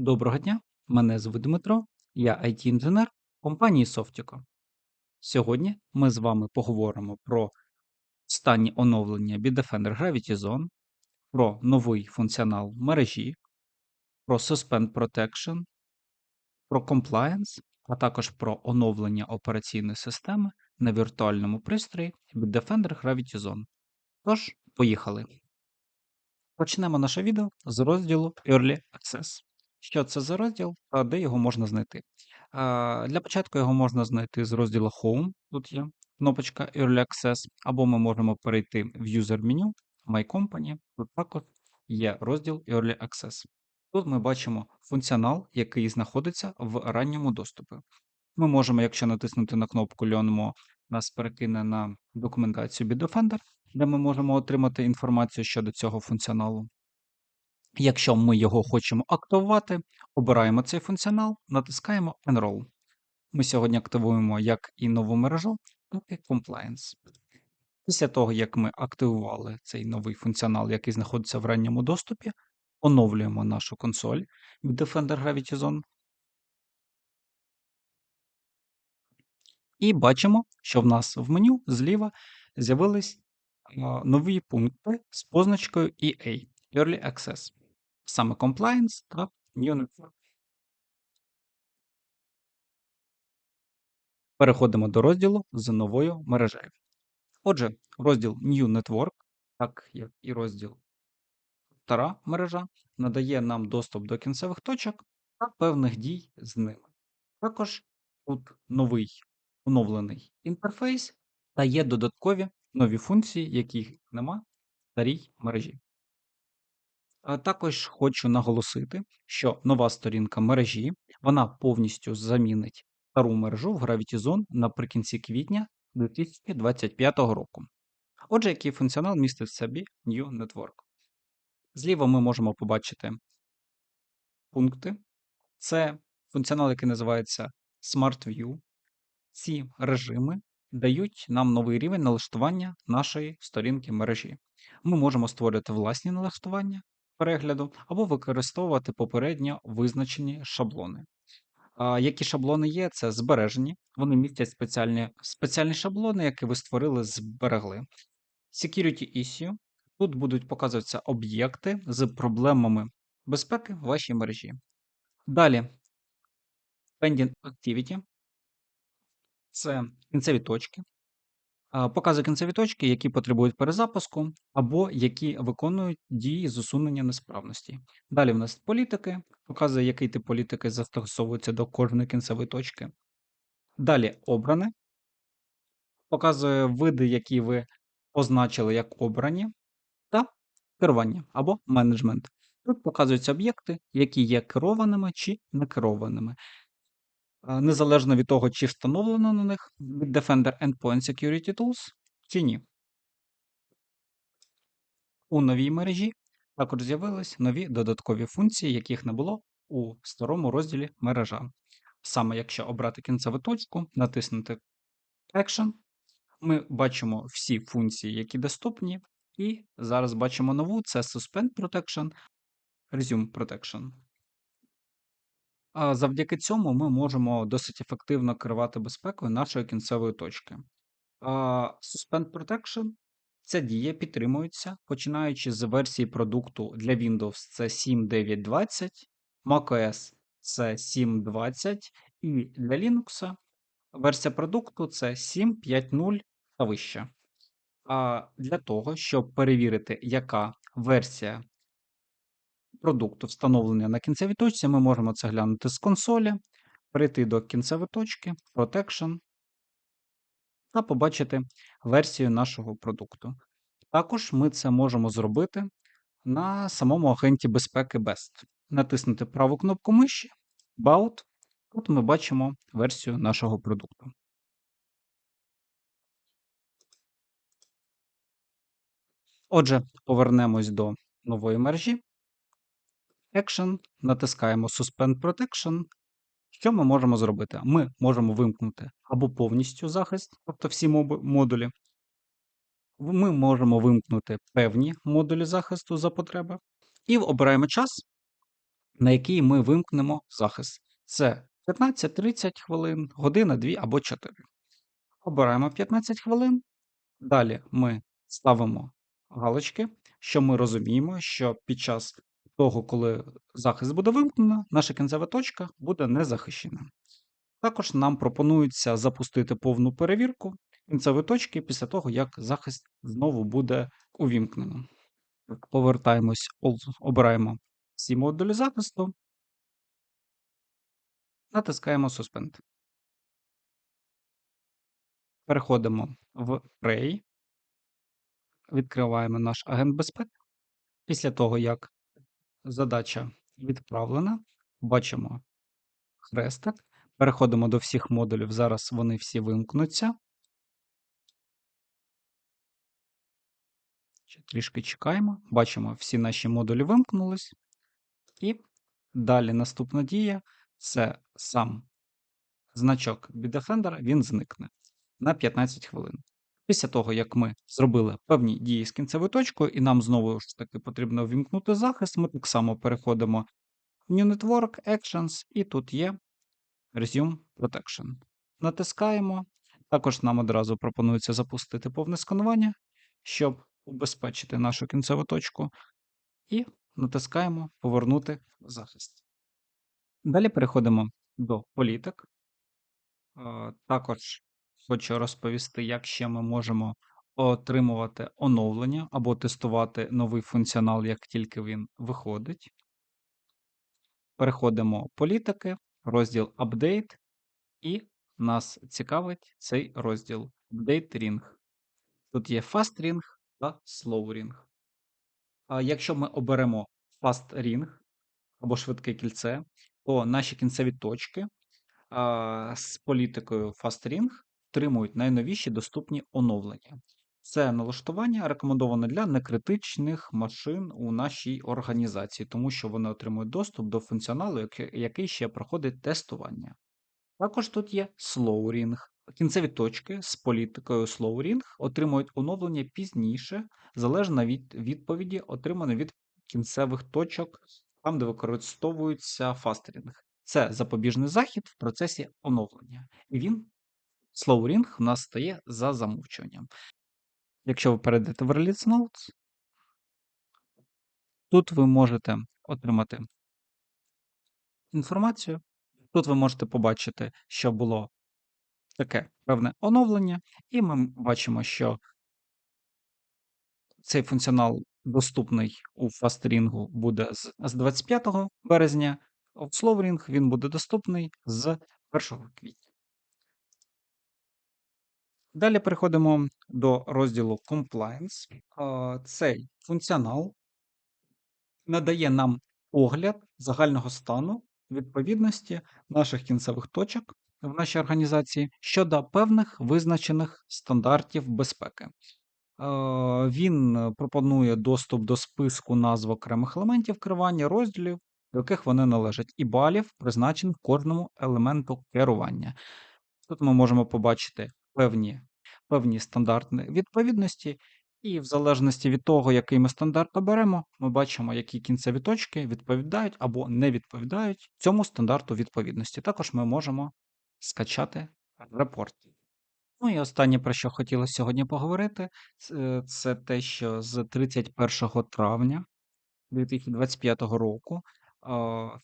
Доброго дня, мене звуть Дмитро, я IT-інженер компанії Softico. Сьогодні ми з вами поговоримо про останні оновлення Bitdefender Gravity Zone, про новий функціонал мережі, про Suspend Protection, про Compliance, а також про оновлення операційної системи на віртуальному пристрої Bitdefender Gravity Zone. Тож, поїхали. Почнемо наше відео з розділу Early Access. Що це за розділ та де його можна знайти? Для початку його можна знайти з розділу Home. Тут є кнопочка Early Access, або ми можемо перейти в User Menu, My Company. Тут також є розділ Early Access. Тут ми бачимо функціонал, який знаходиться в ранньому доступі. Ми можемо, якщо натиснути на кнопку Learn нас перекине на документацію Bitdefender, де ми можемо отримати інформацію щодо цього функціоналу. Якщо ми його хочемо активувати, обираємо цей функціонал, натискаємо Enroll. Ми сьогодні активуємо як і нову мережу, так і Compliance. Після того, як ми активували цей новий функціонал, який знаходиться в ранньому доступі, оновлюємо нашу консоль від Defender Gravity Zone. І бачимо, що в нас в меню зліва з'явились нові пункти з позначкою EA Early Access саме compliance та network. Переходимо до розділу з новою мережею. Отже, розділ New Network, так як і розділ стара мережа, надає нам доступ до кінцевих точок та певних дій з ними. Також тут новий оновлений інтерфейс та є додаткові нові функції, яких нема в старій мережі. А також хочу наголосити, що нова сторінка мережі вона повністю замінить стару мережу в Gravity Zone наприкінці квітня 2025 року. Отже, який функціонал містить в собі New Network. Зліва ми можемо побачити пункти. Це функціонал, який називається Smart View. Ці режими дають нам новий рівень налаштування нашої сторінки мережі. Ми можемо створити власні налаштування перегляду або використовувати попередньо визначені шаблони. Які шаблони є? Це збережені. Вони містять спеціальні спеціальні шаблони, які ви створили, зберегли. Security issue. Тут будуть показуватися об'єкти з проблемами безпеки в вашій мережі. Далі Pending Activity. Це кінцеві точки. Показує кінцеві точки, які потребують перезапуску, або які виконують дії з усунення несправності. Далі в нас політики, показує, який тип політики застосовується до кожної кінцевої точки. Далі обране, показує види, які ви позначили як обрані, та керування або менеджмент. Тут показуються об'єкти, які є керованими чи некерованими незалежно від того, чи встановлено на них від Defender Endpoint Security Tools, чи ні. У новій мережі також з'явились нові додаткові функції, яких не було у старому розділі мережа. Саме якщо обрати кінцеву точку, натиснути Action, ми бачимо всі функції, які доступні, і зараз бачимо нову: це Suspend Protection, Resume Protection. Завдяки цьому ми можемо досить ефективно керувати безпекою нашої кінцевої точки. Suspend Protection ця дія підтримується, починаючи з версії продукту для Windows це 7.9.20, macOS це 7.20, і для Linux версія продукту це 7.5.0 та вище. А для того, щоб перевірити, яка версія продукту встановлення на кінцевій точці, ми можемо це глянути з консолі, перейти до кінцевої точки, Protection та побачити версію нашого продукту. Також ми це можемо зробити на самому агенті безпеки BEST. Натиснути праву кнопку миші, About, тут ми бачимо версію нашого продукту. Отже, повернемось до нової мережі. Action, натискаємо Suspend Protection. Що ми можемо зробити? Ми можемо вимкнути або повністю захист, тобто всі модулі. Ми можемо вимкнути певні модулі захисту за потреби. І обираємо час, на який ми вимкнемо захист. Це 15-30 хвилин, година, 2 або 4. Обираємо 15 хвилин. Далі ми ставимо галочки, що ми розуміємо, що під час того, коли захист буде вимкнено, наша кінцева точка буде не захищена. Також нам пропонується запустити повну перевірку кінцевої точки після того, як захист знову буде увімкнено. Повертаємось, обираємо всі модулі захисту, натискаємо Suspend. Переходимо в Pray, відкриваємо наш агент безпеки. Після того, як задача відправлена, бачимо хрестик. Переходимо до всіх модулів. Зараз вони всі вимкнуться. Ще трішки чекаємо. Бачимо, всі наші модулі вимкнулись. І далі наступна дія це сам значок Bitdefender, він зникне на 15 хвилин. Після того, як ми зробили певні дії з кінцевою точкою, і нам знову ж таки потрібно вімкнути захист, ми так само переходимо в New Network, Actions, і тут є Resume Protection. Натискаємо. Також нам одразу пропонується запустити повне сканування, щоб убезпечити нашу кінцеву точку. І натискаємо Повернути захист. Далі переходимо до політик. Також хочу розповісти, як ще ми можемо отримувати оновлення або тестувати новий функціонал, як тільки він виходить. Переходимо політики, розділ Update, і нас цікавить цей розділ Update Ring. Тут є Fast Ring та Slow Ring. А якщо ми оберемо Fast Ring або швидке кільце, то наші кінцеві точки а, з політикою Fast Ring отримують найновіші доступні оновлення. Це налаштування рекомендоване для некритичних машин у нашій організації, тому що вони отримують доступ до функціоналу, який ще проходить тестування. Також тут є Slowring. Кінцеві точки з політикою Slowring отримують оновлення пізніше, залежно від відповіді, отриманої від кінцевих точок, там, де використовується фастерінг. Це запобіжний захід в процесі оновлення. І він, Slowring, у нас стає за замовчуванням. Якщо ви перейдете в Release Notes, тут ви можете отримати інформацію. Тут ви можете побачити, що було таке певне оновлення, і ми бачимо, що цей функціонал доступний у фастрінгу буде з 25 березня, а в Slowring він буде доступний з 1 квітня. Далі переходимо до розділу Compliance. Цей функціонал надає нам огляд загального стану відповідності наших кінцевих точок в нашій організації щодо певних визначених стандартів безпеки. Він пропонує доступ до списку назв окремих елементів керування розділів, до яких вони належать, і балів, призначених кожному елементу керування. Тут ми можемо побачити певні певні стандартні відповідності, і в залежності від того, який ми стандарт оберемо, ми бачимо, які кінцеві точки відповідають або не відповідають цьому стандарту відповідності. Також ми можемо скачати репорт. Ну і останнє, про що хотілося сьогодні поговорити, це те, що з 31 травня 2025 року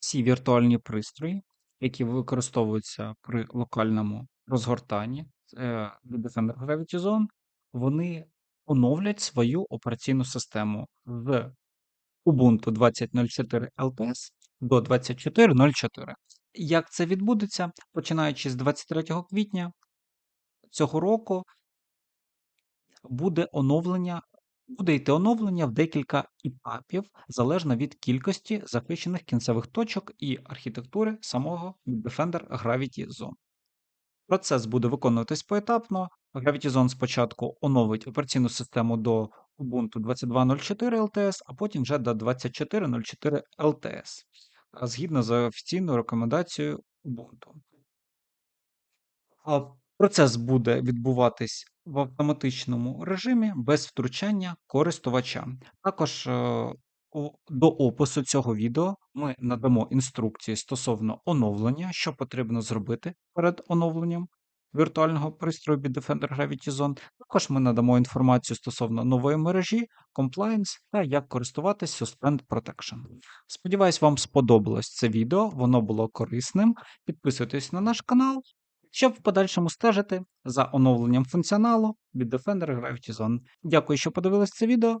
всі віртуальні пристрої, які використовуються при локальному розгортанні е, Gravity Zone, вони оновлять свою операційну систему з Ubuntu 20.04 LTS до 24.04. Як це відбудеться, починаючи з 23 квітня цього року, буде оновлення, буде йти оновлення в декілька етапів, залежно від кількості захищених кінцевих точок і архітектури самого Defender Gravity Zone. Процес буде виконуватись поетапно. Gravity спочатку оновить операційну систему до Ubuntu 22.04 LTS, а потім вже до 24.04 LTS, згідно з офіційною рекомендацією Ubuntu. Процес буде відбуватись в автоматичному режимі без втручання користувача. Також е, до опису цього відео ми надамо інструкції стосовно оновлення, що потрібно зробити перед оновленням віртуального пристрою Bitdefender Gravity Zone. Також ми надамо інформацію стосовно нової мережі, compliance та як користуватись Suspend Protection. Сподіваюсь, вам сподобалось це відео, воно було корисним. Підписуйтесь на наш канал, щоб в подальшому стежити за оновленням функціоналу від Defender Gravity Zone. Дякую, що подивились це відео.